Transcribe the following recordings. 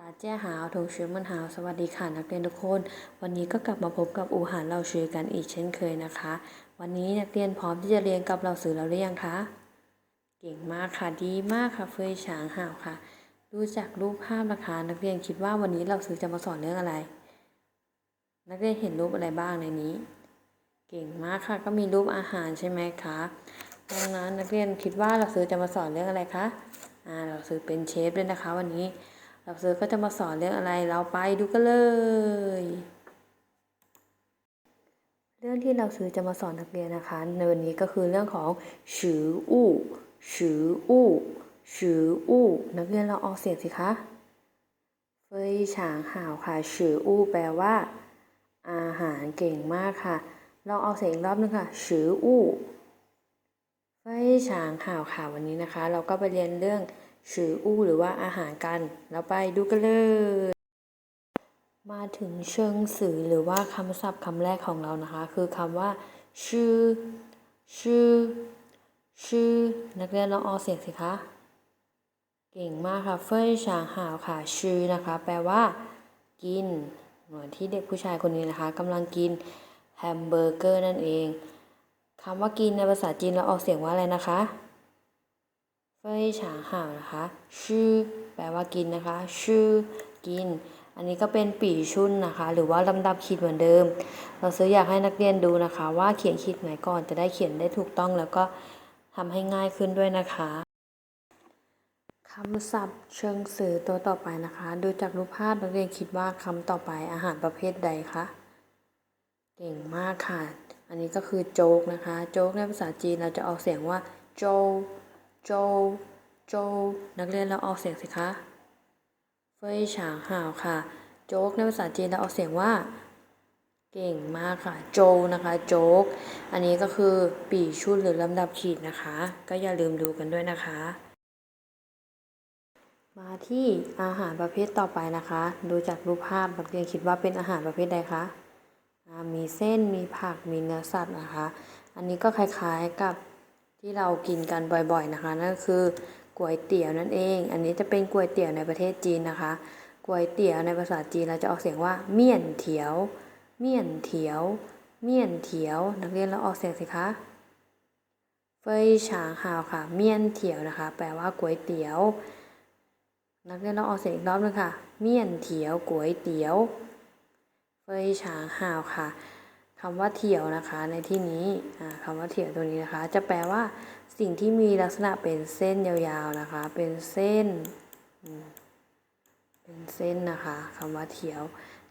ลาเจ้าหาวทงชื่อมันหาว สวัสดีค่ะนักเรียนทุกคน วันนี้ก็กลับมาพบกับอูหานเราชื่อกันอีกเช่นเคยนะคะ วันนี้นักเรียนพร้อมที่จะเรียนกับเราสื่อเราหรือยังคะ เก่งมากค่ะ ดีมากค่ะ เฟยฉางห่าวค่ะ ดูจากรูปภาพนะคะนักเรียนคิดว่าวันนี้เราสื่อจะมาสอนเรื่องอะไร นักเรียนเห็นรูปอะไรบ้างในนี้ เก่งมากค่ะ ก็มีรูปอาหารใช่ไหมคะ ดังนั้นนักเรียนคิดว่าเราสื่อจะมาสอนเรื่องอะไรคะ อ่า เราสื่อเป็นเชฟเลยนะคะ วันนี้ เราซื้อก็จะมาสอนเรื่องอะไรเราไปดูกันเลย เรื่องที่เราซื้อจะมาสอนนักเรียนนะคะ ในวันนี้ก็คือเรื่องของชืออู่ชืออู่ชืออู่นักเรียนเราออกเสียงสิคะเฟยฉางห่าวค่ะชืออู่แปลว่า อาหารเก่งมากค่ะเราเอาเสียงอีกรอบนึงค่ะชืออู่เฟยฉางห่าวค่ะวันนี้นะคะ เราก็ไปเรียนเรื่อง ชืออู้หรือว่าอาหารกันเราไปดูกันเลย มาถึงเชิงสื่อหรือว่าคำศัพท์คำแรกของเรานะคะ คือคำว่า ชื่อ ชื่อ ชื่อ นักเรียนลองออกเสียงสิคะเก่งมากค่ะเฟยฉางหาวค่ะ ชื่อนะคะ แปลว่า กินเหมือนที่เด็กผู้ชายคนนี้นะคะกำลังกินแฮมเบอร์เกอร์นั่นเองคำว่ากินในภาษาจีนเราออกเสียงว่าอะไรนะคะ เฟยฉางห่าวนะคะชื่อแปลว่ากินนะคะ ชื่อกิน อันนี้ก็เป็นปีชุนนะคะ หรือว่าลำดับขีดเหมือนเดิม เราซื้ออยากให้นักเรียนดูนะคะ ว่าเขียนขีดไหนก่อนจะได้เขียนได้ถูกต้องแล้วก็ทำให้ง่ายขึ้นด้วยนะคะคำศัพท์เชิงสื่อตัวต่อไปนะคะ ดูจากรูปภาพนักเรียนคิดว่าคำต่อไปอาหารประเภทใดคะเก่งมากค่ะ อันนี้ก็คือโจ๊กนะคะ โจ๊กในภาษาจีนเราจะออกเสียงว่าโจ โจ โจ นักเรียนเราออกเสียงสิคะ เฟยฉางห่าวค่ะ โจ๊กในภาษาจีนเราออกเสียงว่า เก่งมากค่ะ โจนะคะ โจ๊ก อันนี้ก็คือปีชุดหรือลำดับขีดนะคะ ก็อย่าลืมดูกันด้วยนะคะ มาที่อาหารประเภทต่อไปนะคะ ดูจากรูปภาพนักเรียนคิดว่าเป็นอาหารประเภทใดคะมีเส้นมีผักมีเนื้อสัตว์นะคะ อันนี้ก็คล้ายๆกับ ที่เรากินกันบ่อยๆนะคะ นั่นคือก๋วยเตี๋ยวนั่นเอง อันนี้จะเป็นก๋วยเตี๋ยวในประเทศจีนนะคะก๋วยเตี๋ยวในภาษาจีนเราจะออกเสียงว่า เมี่ยนเถียว เมี่ยนเถียว เมี่ยนเถียว นักเรียนเราออกเสียงสิคะเฟยฉางฮาวค่ะ เมี่ยนเถียวนะคะ แปลว่าก๋วยเตี๋ยว นักเรียนเราออกเสียงอีกรอบนึงค่ะ เมี่ยนเถียวก๋วยเตี๋ยว เฟยฉางฮาวค่ะ คำว่าเถี่ยวนะคะในที่นี้คำว่าเถี่ยวตัวนี้นะคะ จะแปลว่าสิ่งที่มีลักษณะเป็นเส้นยาวๆนะคะ เป็นเส้น เป็นเส้นนะคะคำว่าเถี่ยว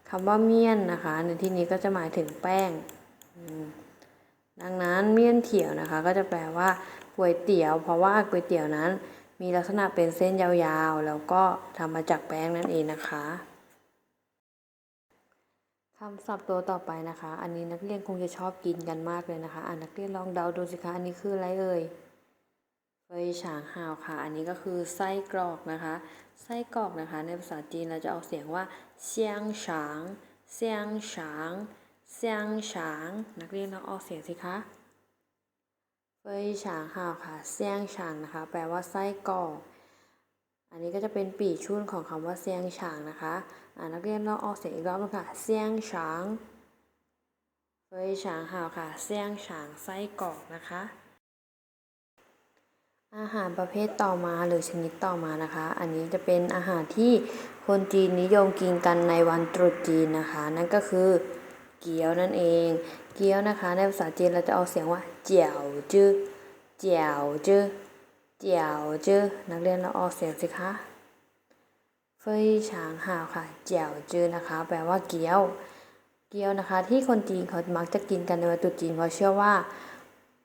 คำว่าเมี่ยนนะคะ ในที่นี้ก็จะหมายถึงแป้ง ดังนั้นเมี่ยนเถี่ยวนะคะ ก็จะแปลว่าก๋วยเตี๋ยว เพราะว่าก๋วยเตี๋ยวนั้น มีลักษณะเป็นเส้นยาวๆ แล้วก็ทำมาจากแป้งนั่นเองนะคะ คำศัพท์ตัวต่อไปนะคะ อันนี้นักเรียนคงจะชอบกินกันมากเลยนะคะ อ่านักเรียนลองเดาดูสิคะ อันนี้คืออะไรเอ่ยเฟยฉางฮาวค่ะ อันนี้ก็คือไส้กรอกนะคะ ไส้กรอกนะคะ ในภาษาจีนเราจะออกเสียงว่าเซียงฉางเซียงฉางเซียงฉาง นักเรียนลองออกเสียงสิคะเฟยฉางฮาวค่ะเซียงฉางนะคะ แปลว่าไส้กรอก นนี้ก็จะเป็นปีชุนของคำว่าเซียงฉางนะคะอ่านักเรียนลองออกเสียงอีกรอบนึงค่ะเซียงฉางเฟยฉางหาวค่ะเซียงฉางไส้กรอกนะคะ อาหารประเภทต่อมาหรือชนิดต่อมานะคะ อันนี้จะเป็นอาหารที่คนจีนนิยมกินกันในวันตรุษจีนนะคะ นั่นก็คือเกี๊ยวนั่นเอง เกี๊ยวนะคะ ในภาษาจีนเราจะเอาเสียงว่าเจียวจื้อเจียวจื้อ เจียวจื้อนักเรียนเราออกเสียงสิคะเฟยฉางหาวค่ะเจียวจื้อนะคะ แปลว่าเกี๊ยว เกี๊ยวนะคะ ที่คนจีนเขามักจะกินกันในวันตรุษจีนเพราะเชื่อว่า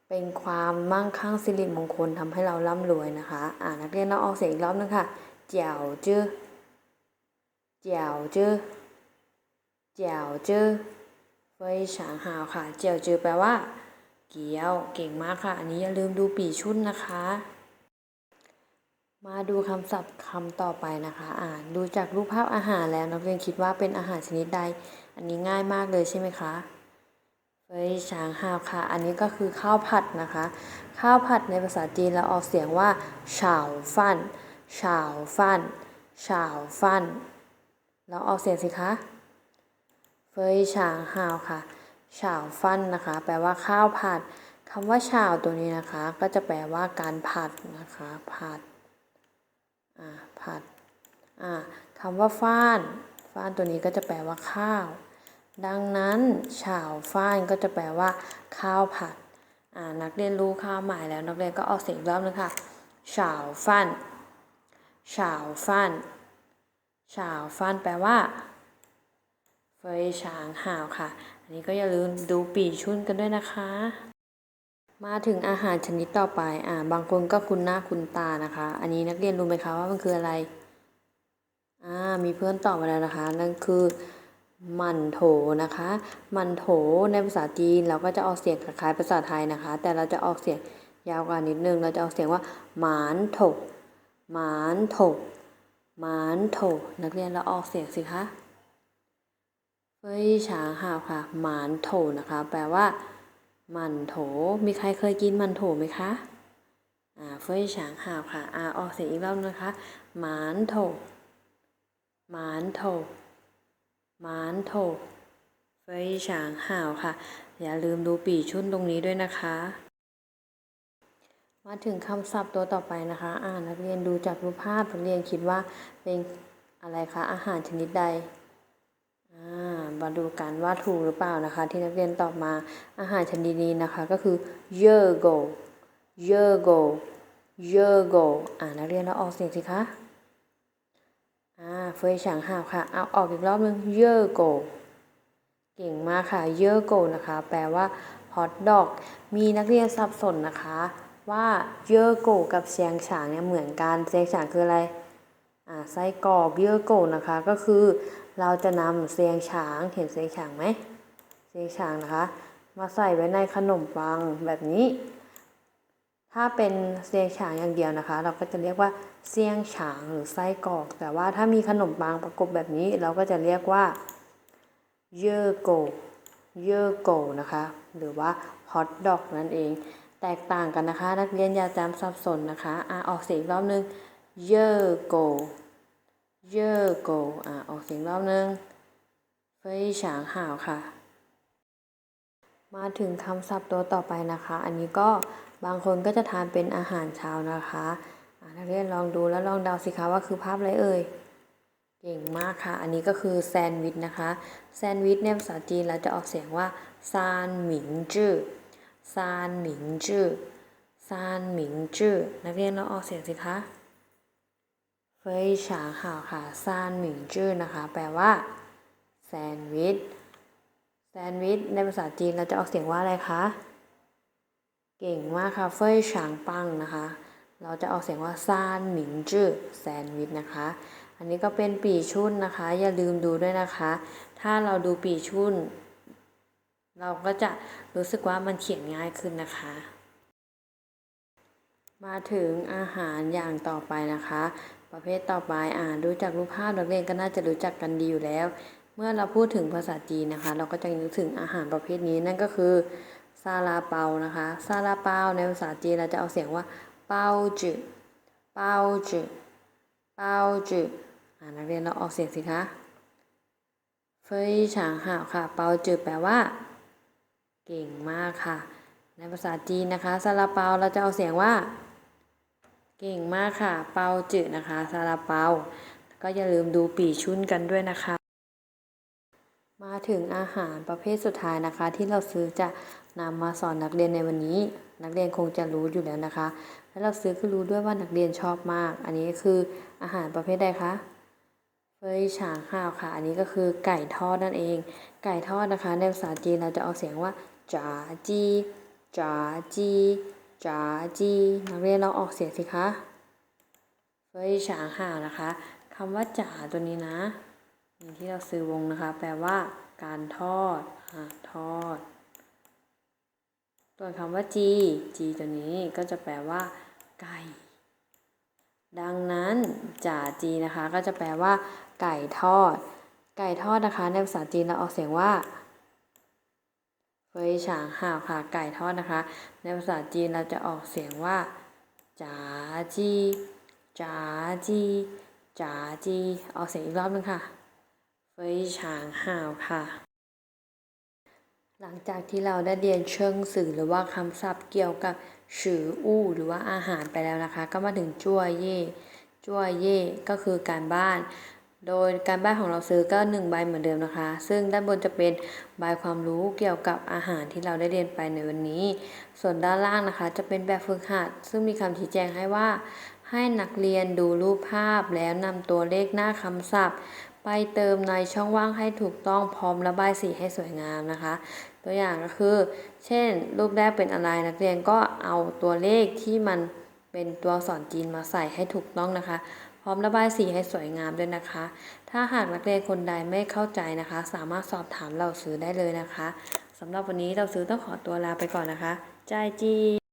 เป็นความมั่งคั่งสิริมงคลทำให้เราร่ำรวยนะคะ อ่านักเรียนเราออกเสียงอีกรอบนึงค่ะเจียวจื้อเจียวจื้อเจียวจื้อเฟยฉางหาวค่ะเจียวจื้อแปลว่าเกี๊ยวเก่งมากค่ะ อันนี้อย่าลืมดูปีชุนนะคะ มาดูคำศัพท์คำต่อไปนะคะอ่านดูจากรูปภาพอาหารแล้วนักเรียนคิดว่าเป็นอาหารชนิดใด อันนี้ง่ายมากเลยใช่ไหมคะเฟยฉางฮาวค่ะ อันนี้ก็คือข้าวผัดนะคะ ข้าวผัดในภาษาจีนเราออกเสียงว่าฉาฟันฉาฟันฉาฟันเราออกเสียงสิคะเฟยฉางฮาวค่ะฉาฟันนะคะ แปลว่าข้าวผัดคำว่าฉาตัวนี้นะคะ ก็จะแปลว่าการผัดนะคะผัด อ่าผัดอ่าคำว่าฟ้านฟ้านตัวนี้ก็จะแปลว่าข้าว ดังนั้นฉาวฟ้านก็จะแปลว่า ข้าวผัดอ่านักเรียนรู้ข้าวหมายแล้วนักเรียนก็ออกเสียงรอบนึงค่ะฉาวฟันฉาวฟันฉาวฟันแปลว่าเฟยฉางห่าวค่ะ อันนี้ก็อย่าลืมดูปีชุนกันด้วยนะคะ มาถึงอาหารชนิดต่อไป อ่า บางคนก็คุ้นหน้าคุ้นตานะคะ อันนี้นักเรียนรู้ไหมคะว่ามันคืออะไร อ่า มีเพื่อนตอบมาแล้วนะคะ นั่นคือมันโถนะคะ มันโถในภาษาจีนเราก็จะออกเสียงคล้ายภาษาไทยนะคะ แต่เราจะออกเสียงยาวกว่านิดนึง เราจะออกเสียงว่าหมานโถหมานโถหมานโถนักเรียนเราออกเสียงสิคะเฟ้ยฉางห่าวค่ะหมานโถนะคะ แปลว่า มันโถ มีใครเคยกินมันโถไหมคะ อ่าเฟยฉางห่าวค่ะ อ่าออกเสียงอีกรอบนะคะ หมานโถ หมานโถ หมานโถ เฟยฉางห่าวค่ะ อย่าลืมดูปีชุนตรงนี้ด้วยนะคะ มาถึงคำศัพท์ตัวต่อไปนะคะ อ่านักเรียนดูจากรูปภาพนักเรียนคิดว่าเป็นอะไรคะ อาหารชนิดใด มาดูกันว่าถูกหรือเปล่านะคะ ที่นักเรียนตอบมาอาหารชนิดนี้นะคะก็คือเยอโกเยอโกเยอโกอ่านักเรียนเราออกเสียงสิคะอ่าเฟยฉางหาวค่ะเอาออกอีกรอบนึงเยอโกเก่งมากค่ะเยอโกนะคะ แปลว่าฮอทดอกมีนักเรียนสับสนนะคะ ว่าเยอโกกับเซียงฉางเนี่ยเหมือนกันเซียงฉางคืออะไรอ่าไส้กรอกเยอโกนะคะก็คือ เราจะนำเซียงฉางเห็นเซียงฉางไหมเซียงฉางนะคะ มาใส่ไว้ในขนมปังแบบนี้ ถ้าเป็นเซียงฉางอย่างเดียวนะคะ เราก็จะเรียกว่าเซียงฉางหรือไส้กรอก แต่ว่าถ้ามีขนมปังประกบแบบนี้ เราก็จะเรียกว่าเยอโกเยอโกนะคะ หรือว่าฮอทดอกนั่นเอง แตกต่างกันนะคะ นักเรียนอย่าจำสับสนนะคะอ่าออกเสียงอีกรอบนึงเยอโก เยอโกอ่าออกเสียงรอบนึงเฟยฉางห่าวค่ะ มาถึงคำศัพท์ตัวต่อไปนะคะ อันนี้ก็บางคนก็จะทานเป็นอาหารเช้านะคะนักเรียนลองดูแล้วลองเดาสิคะว่าคือภาพอะไรเอ่ย เก่งมากค่ะ อันนี้ก็คือแซนด์วิชนะคะ แซนด์วิชในภาษาจีนเราจะออกเสียงว่าซานหมิงจื้อซานหมิงจื้อซานหมิงจื้อนักเรียนเราออกเสียงสิคะ เฟยฉางห่าวค่ะซานหมิงจื้อนะคะ แปลว่าแซนด์วิช แซนด์วิช ในภาษาจีนเราจะออกเสียงว่าอะไรคะ เก่งมากค่ะ เฟยฉางปังนะคะ เราจะออกเสียงว่าซานหมิงจื้อแซนด์วิชนะคะ อันนี้ก็เป็นปีชุ่นนะคะ อย่าลืมดูด้วยนะคะ ถ้าเราดูปีชุ่น เราก็จะรู้สึกว่ามันเขียนง่ายขึ้นนะคะ มาถึงอาหารอย่างต่อไปนะคะ ประเภทต่อไปอ่านดูจากรูปภาพนักเรียนก็น่าจะรู้จักกันดีอยู่แล้ว เมื่อเราพูดถึงภาษาจีนนะคะ เราก็จะนึกถึงอาหารประเภทนี้นั่นก็คือซาลาเปานะคะซาลาเปาในภาษาจีนเราจะเอาเสียงว่าเปาจือเปาจือเปาจืออ่านักเรียนเราออกเสียงสิคะเฟยฉางห่าวค่ะ เปาจือแปลว่า เก่งมากค่ะ ในภาษาจีนนะคะซาลาเปาเราจะเอาเสียงว่า เก่งมากค่ะ เปาจืดนะคะซาลาเปา ก็อย่าลืมดูปีชุนกันด้วยนะคะ มาถึงอาหารประเภทสุดท้ายนะคะ ที่เราซื้อจะนำมาสอนนักเรียนในวันนี้ นักเรียนคงจะรู้อยู่แล้วนะคะ และเราซื้อก็รู้ด้วยว่านักเรียนชอบมาก อันนี้คืออาหารประเภทใดคะเฟยฉางข้าวค่ะ อันนี้ก็คือไก่ทอดนั่นเอง ไก่ทอดนะคะ ในภาษาจีนเราจะออกเสียงว่าจ๋าจีจ๋าจี จ๋าจีนักเรียนเราออกเสียงสิคะเฟยฉางห่าวนะคะคำว่าจ๋าตัวนี้นะอย่างที่เราซื้อวงนะคะ แปลว่าการทอดอ่าทอดส่วนคำว่าจีจีตัวนี้ก็จะแปลว่า ไก่ ดังนั้นจ่าจีนะคะ ก็จะแปลว่า ไก่ทอด ไก่ทอดนะคะ ในภาษาจีนเราออกเสียงว่า เฟยฉางห่าวขาไก่ทอดนะคะ ในภาษาจีนเราจะออกเสียงว่าจ๋าจีจ๋าจีจ๋าจีออกเสียงอีกรอบนึงค่ะเฟยฉางห่าวค่ะ หลังจากที่เราได้เรียนเชิงสื่อหรือว่าคำศัพท์เกี่ยวกับฉืออู้หรือว่าอาหารไปแล้วนะคะ ก็มาถึงจั่วเย่จั่วเย่ก็คือการบ้าน โดยการบ้านของเราซื้อก็หนึ่งใบเหมือนเดิมนะคะ ซึ่งด้านบนจะเป็นใบความรู้เกี่ยวกับอาหารที่เราได้เรียนไปในวันนี้ ส่วนด้านล่างนะคะ จะเป็นแบบฝึกหัด ซึ่งมีคำชี้แจงให้ว่า ให้นักเรียนดูรูปภาพแล้วนำตัวเลขหน้าคำศัพท์ ไปเติมในช่องว่างให้ถูกต้องพร้อมระบายสีให้สวยงามนะคะ ตัวอย่างก็คือ เช่น รูปแรกเป็นอะไรนักเรียนก็เอาตัวเลขที่มันเป็นตัวอักษรจีนมาใส่ให้ถูกต้องนะคะ พร้อมระบายสีให้สวยงามด้วยนะคะ ถ้าหากนักเรียนคนใดไม่เข้าใจนะคะ สามารถสอบถามเราซื้อได้เลยนะคะสำหรับวันนี้เราซื้อต้องขอตัวลาไปก่อนนะคะ ใจาจี